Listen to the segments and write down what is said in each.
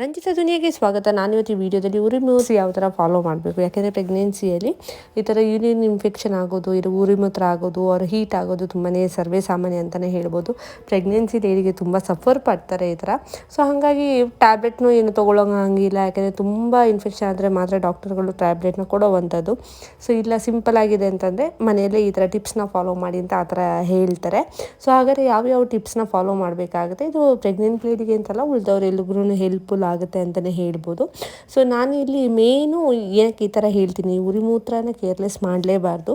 ರಂಜಿತಾ ದುನಿಯಾಗೆ ಸ್ವಾಗತ. ನಾನು ಇವತ್ತು ಈ ವಿಡಿಯೋದಲ್ಲಿ ಉರಿ ಮೂತ್ರ ಯಾವ ಥರ ಫಾಲೋ ಮಾಡಬೇಕು? ಯಾಕೆಂದರೆ ಪ್ರೆಗ್ನೆನ್ಸಿಯಲ್ಲಿ ಈ ಥರ ಯೂರಿನ್ ಇನ್ಫೆಕ್ಷನ್ ಆಗೋದು, ಇದು ಉರಿಮೂತ್ರ ಆಗೋದು, ಅವ್ರ ಹೀಟ್ ಆಗೋದು ತುಂಬಾ ಸರ್ವೇ ಸಾಮಾನ್ಯ ಅಂತಲೇ ಹೇಳ್ಬೋದು. ಪ್ರೆಗ್ನೆನ್ಸಿ ಲೇಡಿಗೆ ತುಂಬ ಸಫರ್ ಪಡ್ತಾರೆ ಈ ಥರ ಸೊ ಹಾಗಾಗಿ ಟ್ಯಾಬ್ಲೆಟ್ನೂ ಏನು ತೊಗೊಳೋಂಗಿಲ್ಲ ಯಾಕೆಂದರೆ ತುಂಬ ಇನ್ಫೆಕ್ಷನ್ ಆದರೆ ಮಾತ್ರ ಡಾಕ್ಟರ್ಗಳು ಟ್ಯಾಬ್ಲೆಟ್ನ ಕೊಡೋವಂಥದ್ದು. ಸೊ ಇಲ್ಲ ಸಿಂಪಲ್ ಆಗಿದೆ ಅಂತಂದರೆ ಮನೆಯಲ್ಲೇ ಈ ಥರ ಟಿಪ್ಸ್ನ ಫಾಲೋ ಮಾಡಿ ಅಂತ ಆ ಥರ ಹೇಳ್ತಾರೆ. ಸೊ ಹಾಗಾದರೆ ಯಾವ್ಯಾವ ಟಿಪ್ಸ್ನ ಫಾಲೋ ಮಾಡಬೇಕಾಗುತ್ತೆ? ಇದು ಪ್ರೆಗ್ನೆಂಟ್ ಲೇಡಿಗೆ ಅಂತಲ್ಲ ಉಳಿದವ್ರು ಎಲ್ರಿಗೂ ಹೆಲ್ಪ್ಫುಲ್ ಆಗುತ್ತೆ ಅಂತಲೇ ಹೇಳ್ಬೋದು. ಸೊ ನಾನು ಇಲ್ಲಿ ಮೇನು ಏನಕ್ಕೆ ಈ ಥರ ಹೇಳ್ತೀನಿ, ಉರಿ ಮೂತ್ರನ ಕೇರ್ಲೆಸ್ ಮಾಡಲೇಬಾರ್ದು.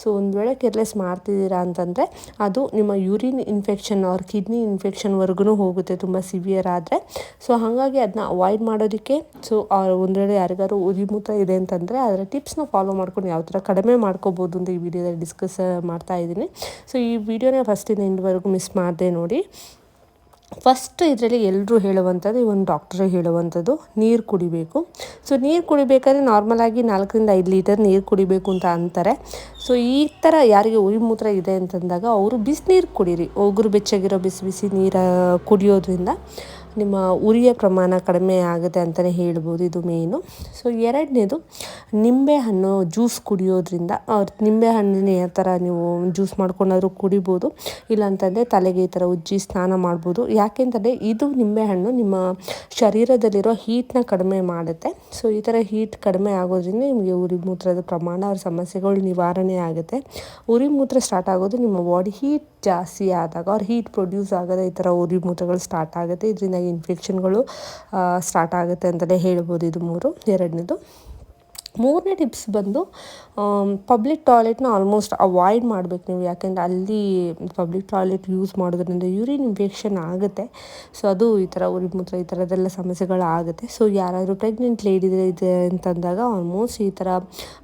ಸೊ ಒಂದು ವೇಳೆ ಕೇರ್ಲೆಸ್ ಮಾಡ್ತಿದ್ದೀರಾ ಅಂತಂದರೆ, ಅದು ನಿಮ್ಮ ಯೂರಿನ್ ಇನ್ಫೆಕ್ಷನ್ ಅವ್ರ ಕಿಡ್ನಿ ಇನ್ಫೆಕ್ಷನ್ವರೆಗೂ ಹೋಗುತ್ತೆ, ತುಂಬ ಸಿವಿಯರ್ ಆದರೆ. ಸೊ ಹಾಗಾಗಿ ಅದನ್ನ ಅವಾಯ್ಡ್ ಮಾಡೋದಕ್ಕೆ ಸೊ ಒಂದು ವೇಳೆ ಯಾರಿಗಾರು ಉರಿ ಮೂತ್ರ ಇದೆ ಅಂತಂದರೆ, ಅದರ ಟಿಪ್ಸ್ನ ಫಾಲೋ ಮಾಡ್ಕೊಂಡು ಯಾವ ಥರ ಕಡಿಮೆ ಮಾಡ್ಕೋಬೋದು ಅಂತ ಈ ವಿಡಿಯೋದಲ್ಲಿ ಡಿಸ್ಕಸ್ ಮಾಡ್ತಾ ಇದ್ದೀನಿ. ಸೊ ಈ ವಿಡಿಯೋನೇ ಫಸ್ಟಿಂದ ಇಂದವರೆಗೂ ಮಿಸ್ ಮಾಡಿದೆ ನೋಡಿ. ಫಸ್ಟ್ ಇದರಲ್ಲಿ ಎಲ್ಲರೂ ಹೇಳುವಂಥದ್ದು ಒಂದು ಡಾಕ್ಟ್ರೇ ಹೇಳುವಂಥದ್ದು, ನೀರು ಕುಡಿಬೇಕು. ಸೊ ನೀರು ಕುಡಿಬೇಕಾದ್ರೆ ನಾರ್ಮಲಾಗಿ ನಾಲ್ಕರಿಂದ ಐದು ಲೀಟರ್ ನೀರು ಕುಡಿಬೇಕು ಅಂತ ಅಂತಾರೆ. ಸೊ ಈ ಥರ ಯಾರಿಗೆ ಉರಿ ಮೂತ್ರ ಇದೆ ಅಂತಂದಾಗ, ಅವರು ಬಿಸಿನೀರು ಕುಡೀರಿ. ಒಗ್ರು ಬೆಚ್ಚಗಿರೋ ಬಿಸಿ ಬಿಸಿ ನೀರು ಕುಡಿಯೋದ್ರಿಂದ. ನಿಮ್ಮ ಉರಿಯ ಪ್ರಮಾಣ ಕಡಿಮೆ ಆಗುತ್ತೆ ಅಂತಲೇ ಹೇಳ್ಬೋದು ಇದು ಮೇಯ್ನು. ಸೊ ಎರಡನೇದು ನಿಂಬೆಹಣ್ಣು ಜ್ಯೂಸ್ ಕುಡಿಯೋದ್ರಿಂದ ನಿಂಬೆಹಣ್ಣಿನ ಯಾವ ಥರ ನೀವು ಜ್ಯೂಸ್ ಮಾಡ್ಕೊಂಡಾದರೂ ಕುಡಿಬೋದು, ಇಲ್ಲಾಂತಂದರೆ ತಲೆಗೆ ಈ ಥರ ಉಜ್ಜಿ ಸ್ನಾನ ಮಾಡ್ಬೋದು. ಯಾಕೆಂತಂದರೆ ಇದು ನಿಂಬೆಹಣ್ಣು ನಿಮ್ಮ ಶರೀರದಲ್ಲಿರೋ ಹೀಟ್ನ ಕಡಿಮೆ ಮಾಡುತ್ತೆ. ಸೊ ಈ ಥರ ಹೀಟ್ ಕಡಿಮೆ ಆಗೋದ್ರಿಂದ ನಿಮಗೆ ಉರಿ ಮೂತ್ರದ ಪ್ರಮಾಣ, ಅವ್ರ ಸಮಸ್ಯೆಗಳು ನಿವಾರಣೆ ಆಗುತ್ತೆ. ಉರಿ ಮೂತ್ರ ಸ್ಟಾರ್ಟ್ ಆಗೋದು ನಿಮ್ಮ ಬಾಡಿ ಹೀಟ್ ಜಾಸ್ತಿ ಆದಾಗ, ಅವ್ರ ಹೀಟ್ ಪ್ರೊಡ್ಯೂಸ್ ಆಗೋದೇ ಈ ಥರ ಉರಿ ಮೂತ್ರಗಳು ಸ್ಟಾರ್ಟ್ ಆಗುತ್ತೆ. ಇದರಿಂದ ಇನ್ಫೆಕ್ಷನ್ಗಳು ಸ್ಟಾರ್ಟ್ ಆಗುತ್ತೆ ಅಂತಲೇ ಹೇಳ್ಬೋದು ಇದು ಮೂರು. ಎರಡನೇದು ಮೂರನೇ ಟಿಪ್ಸ್ ಬಂದು ಪಬ್ಲಿಕ್ ಟಾಯ್ಲೆಟ್ನ ಆಲ್ಮೋಸ್ಟ್ ಅವಾಯ್ಡ್ ಮಾಡಬೇಕು ನೀವು. ಯಾಕೆಂದರೆ ಅಲ್ಲಿ ಪಬ್ಲಿಕ್ ಟಾಯ್ಲೆಟ್ ಯೂಸ್ ಮಾಡೋದ್ರಿಂದ ಯೂರಿನ್ ಇನ್ಫೆಕ್ಷನ್ ಆಗುತ್ತೆ. ಸೊ ಅದು ಈ ಥರ ಮೂತ್ರ, ಈ ಥರದ್ದೆಲ್ಲ ಸಮಸ್ಯೆಗಳು ಆಗುತ್ತೆ. ಸೊ ಯಾರಾದರೂ ಪ್ರೆಗ್ನೆಂಟ್ ಲೇಡಿ ಇದೆ ಅಂತಂದಾಗ ಆಲ್ಮೋಸ್ಟ್ ಈ ಥರ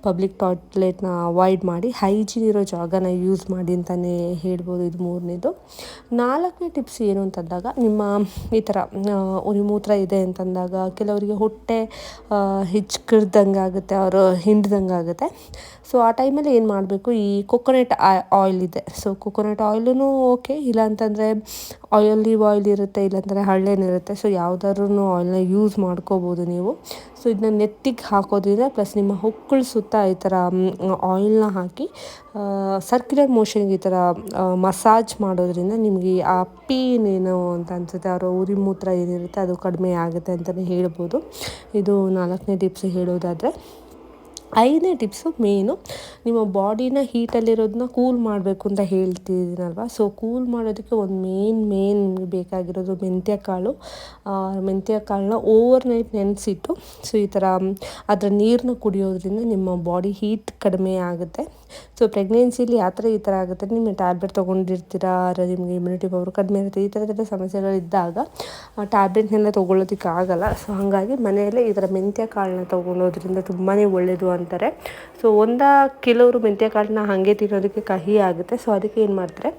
ಪಬ್ಲಿಕ್ ಟಾಯ್ಲೆಟ್ನ ಅವಾಯ್ಡ್ ಮಾಡಿ ಹೈಜೀನ್ ಇರೋ ಜಾಗನ ಯೂಸ್ ಮಾಡಿ ಅಂತಲೇ ಹೇಳ್ಬೋದು ಇದು ಮೂರನೇದು. ನಾಲ್ಕನೇ ಟಿಪ್ಸ್ ಏನು ಅಂತಂದಾಗ, ನಿಮ್ಮ ಈ ಥರ ಉರಿ ಮೂತ್ರ ಇದೆ ಅಂತಂದಾಗ ಕೆಲವರಿಗೆ ಹೊಟ್ಟೆ ಹಿಚ್ಕಿಡ್ದಂಗೆ ಆಗುತ್ತೆ ಅವರು ಹಿಂಡ್ದಂಗೆ ಆಗುತ್ತೆ. ಸೊ ಆ ಟೈಮಲ್ಲಿ ಏನು ಮಾಡಬೇಕು? ಈ ಕೊಕೊನೆಟ್ ಆಯಿಲ್ ಇದೆ. ಸೊ ಕೊಕೊನೆಟ್ ಆಯಿಲೂ ಓಕೆ ಇಲ್ಲ ಅಂತಂದರೆ ಆಯಿಲ್ ಇರುತ್ತೆ ಇಲ್ಲಾಂದರೆ ಹಳ್ಳೆನಿರುತ್ತೆ ಸೊ ಯಾವುದಾದ್ರೂ ಆಯಿಲ್ನ ಯೂಸ್ ಮಾಡ್ಕೋಬೋದು ನೀವು. ಸೊ ಇದನ್ನ ನೆತ್ತಿಗೆ ಹಾಕೋದ್ರಿಂದ ಪ್ಲಸ್ ನಿಮ್ಮ ಹೊಕ್ಕಳು ಸುತ್ತ ಈ ಥರ ಆಯಿಲ್ನ ಹಾಕಿ ಸರ್ಕ್ಯುಲರ್ ಮೋಷನ್ಗೆ ಈ ಥರ ಮಸಾಜ್ ಮಾಡೋದ್ರಿಂದ ನಿಮಗೆ ಆ ಪೇನ್ ಏನು ಅಂತ ಅನಿಸುತ್ತೆ, ಅವರ ಉರಿ ಮೂತ್ರ ಏನಿರುತ್ತೆ ಅದು ಕಡಿಮೆ ಆಗುತ್ತೆ ಅಂತಲೇ ಹೇಳ್ಬೋದು. ಇದು ನಾಲ್ಕನೇ ಟಿಪ್ಸ್ ಹೇಳೋದಾದರೆ. ಐದನೇ ಟಿಪ್ಸು ಮೇನು ನಿಮ್ಮ ಬಾಡಿನ ಹೀಟಲ್ಲಿರೋದನ್ನ ಕೂಲ್ ಮಾಡಬೇಕು ಅಂತ ಹೇಳ್ತಿದ್ದೀನಲ್ವ? ಸೊ ಕೂಲ್ ಮಾಡೋದಕ್ಕೆ ಒಂದು ಮೇನ್ ಮೇನ್ ಬೇಕಾಗಿರೋದು ಮೆಂತ್ಯ ಕಾಳು ಮೆಂತ್ಯ ಕಾಳನ್ನ ಓವರ್ ನೈಟ್ ನೆನೆಸಿಟ್ಟು ಸೊ ಈ ಥರ ಅದರ ನೀರನ್ನ ಕುಡಿಯೋದ್ರಿಂದ ನಿಮ್ಮ ಬಾಡಿ ಹೀಟ್ ಕಡಿಮೆ ಆಗುತ್ತೆ. ಸೊ ಪ್ರೆಗ್ನೆನ್ಸಿಲಿ ಯಾವ ಥರ ಈ ಥರ ಆಗುತ್ತೆ? ನಿಮ್ಮ ಟ್ಯಾಬ್ಲೆಟ್ ತೊಗೊಂಡಿರ್ತೀರಾ? ನಿಮಗೆ ಇಮ್ಯುನಿಟಿ ಪವರ್ ಕಡಿಮೆ ಇರುತ್ತೆ. ಈ ಥರದ್ದೆಲ್ಲ ಸಮಸ್ಯೆಗಳಿದ್ದಾಗ ಟ್ಯಾಬ್ಲೆಟ್ನೆಲ್ಲ ತೊಗೊಳ್ಳೋದಕ್ಕೆ ಆಗಲ್ಲ ಸೊ ಹಾಗಾಗಿ ಮನೆಯಲ್ಲೇ ಈ ಥರ ಮೆಂತ್ಯ ಕಾಳನ್ನ ತೊಗೊಳೋದ್ರಿಂದ ತುಂಬಾ ಒಳ್ಳೆಯದು ಅಂತಾರೆ. ಸೊ ಒಂದ ಕೆಲವರು ಮೆಂತ್ಯ ಕಾಳನ್ನ ಹಾಗೆ ತಿನ್ನೋದಕ್ಕೆ ಕಹಿ ಆಗುತ್ತೆ. ಸೊ ಅದಕ್ಕೆ ಏನು ಮಾಡ್ತಾರೆ?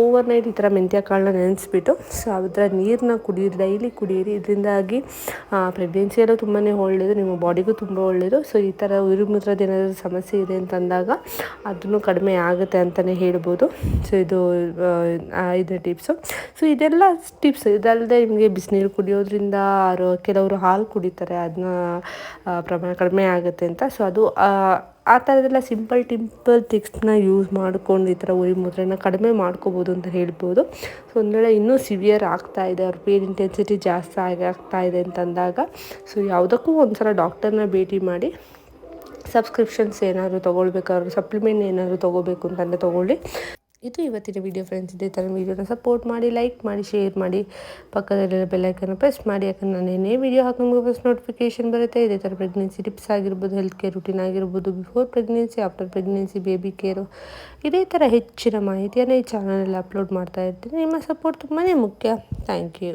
ಓವರ್ ನೈಟ್ ಈ ಥರ ಮೆಂತ್ಯ ಕಾಳನ್ನ ನೆನೆಸ್ಬಿಟ್ಟು ಸೊ ಅದರ ನೀರನ್ನ ಕುಡಿಯಿರಿ ಡೈಲಿ ಕುಡಿಯಿರಿ. ಇದರಿಂದಾಗಿ ಪ್ರೆಗ್ನೆನ್ಸಿಯಲ್ಲೂ ತುಂಬಾ ಒಳ್ಳೆಯದು ನಿಮ್ಮ ಬಾಡಿಗೂ ತುಂಬ ಒಳ್ಳೆಯದು ಸೊ ಈ ಥರ ಉರಿಮೂತ್ರದ ಏನಾದರೂ ಸಮಸ್ಯೆ ಇದೆ ಅಂತಂದಾಗ ಅದನ್ನು ಕಡಿಮೆ ಆಗುತ್ತೆ ಅಂತಲೇ ಹೇಳ್ಬೋದು. ಸೊ ಇದು ಇದು ಟಿಪ್ಸು ಸೊ ಇದೆಲ್ಲ ಟಿಪ್ಸ್ ಇದಲ್ಲದೆ ನಿಮಗೆ ಬಿಸಿನೀರು ಕುಡಿಯೋದ್ರಿಂದ ಕೆಲವರು ಹಾಲು ಕುಡಿತಾರೆ ಅದನ್ನ ಪ್ರಮಾಣ ಕಡಿಮೆ ಆಗುತ್ತೆ ಅಂತ. ಸೊ ಅದು ಆ ಥರದ್ದೆಲ್ಲ ಸಿಂಪಲ್ ಟಿಂಪಲ್ ಟಿಕ್ಸ್ನ ಯೂಸ್ ಮಾಡಿಕೊಂಡು ಈ ಥರ ಉರಿ ಮುದ್ರೆನ ಕಡಿಮೆ ಮಾಡ್ಕೋಬೋದು ಅಂತ ಹೇಳ್ಬೋದು. ಸೊ ಒಂದು ಇನ್ನೂ ಸಿವಿಯರ್ ಆಗ್ತಾ ಇದೆ, ಅವ್ರ ಪೇನ್ ಇಂಟೆನ್ಸಿಟಿ ಜಾಸ್ತಿ ಆಗಿ ಆಗ್ತಾ ಇದೆ ಅಂತಂದಾಗ ಸೊ ಯಾವುದಕ್ಕೂ ಒಂದು ಸಲ ಡಾಕ್ಟರ್ನ ಭೇಟಿ ಮಾಡಿ ಸಬ್ಸ್ಕ್ರಿಪ್ಷನ್ಸ್ ಏನಾದರೂ ತೊಗೊಳ್ಬೇಕಾದ್ರೂ ಸಪ್ಲಿಮೆಂಟ್ ಏನಾದರೂ ತೊಗೋಬೇಕು ಅಂತಂದರೆ ತೊಗೊಳ್ಳಿ. ಇದು ಇವತ್ತಿನ ವಿಡಿಯೋ ಫ್ರೆಂಡ್ಸ್ ಇದೇ ಥರ ವೀಡಿಯೋನ ಸಪೋರ್ಟ್ ಮಾಡಿ ಲೈಕ್ ಮಾಡಿ ಶೇರ್ ಮಾಡಿ. ಪಕ್ಕದಲ್ಲಿರೋ ಬೆಲ್ಲೈಕನ್ನು ಪ್ರೆಸ್ ಮಾಡಿ. ಯಾಕಂದ್ರೆ ನಾನು ಏನೇ ವೀಡಿಯೋ ಹಾಕೋಂಗೆ ಫಸ್ಟ್ ನೋಟಿಫಿಕೇಶನ್ ಬರುತ್ತೆ. ಇದೇ ಥರ ಪ್ರೆಗ್ನೆನ್ಸಿ ಟಿಪ್ಸ್ ಆಗಿರ್ಬೋದು ಹೆಲ್ತ್ ಕೇರ್ ರುಟೀನ್ ಆಗಿರ್ಬೋದು before pregnancy after pregnancy baby care ಇದೇ ಥರ ಹೆಚ್ಚಿನ ಮಾಹಿತಿಯನ್ನು ಈ ಚಾನಲಲ್ಲಿ ಅಪ್ಲೋಡ್ ಮಾಡ್ತಾ ಇರ್ತೀನಿ. ನಿಮ್ಮ ಸಪೋರ್ಟ್ ತುಂಬಾ ಮುಖ್ಯ. Thank you